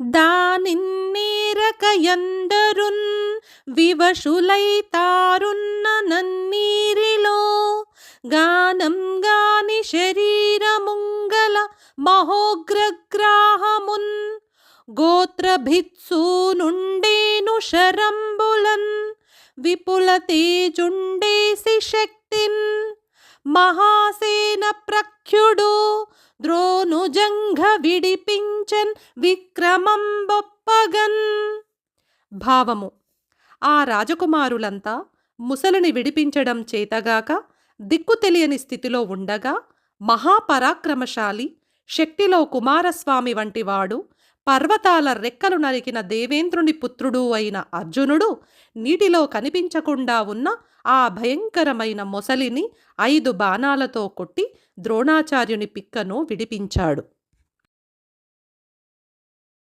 దానిన్నేరకయందరున్ వివశులైతారున్న నన్నీరిలో గానం గాని శరీరముంగల మహోగ్రగ్రాహమున్ గోత్రభిత్సూనుండేను శరంబులన్ విపుల తేజుండేసి శక్తిన్ మహాసేన ప్రఖ్యుడు ద్రోణుజంఘ విడిపించన్ విక్రమం బొప్పగన్. భావము. ఆ రాజకుమారులంతా ముసలిని విడిపించడం చేతగాక దిక్కు తెలియని స్థితిలో ఉండగా మహాపరాక్రమశాలి శక్తిలో కుమారస్వామి వంటివాడు పర్వతాల రెక్కలు నరికిన దేవేంద్రుని పుత్రుడు అయిన అర్జునుడు నీటిలో కనిపించకుండా ఉన్న ఆ భయంకరమైన మొసలిని ఐదు బాణాలతో కొట్టి ద్రోణాచార్యుని పిక్కను విడిపించాడు.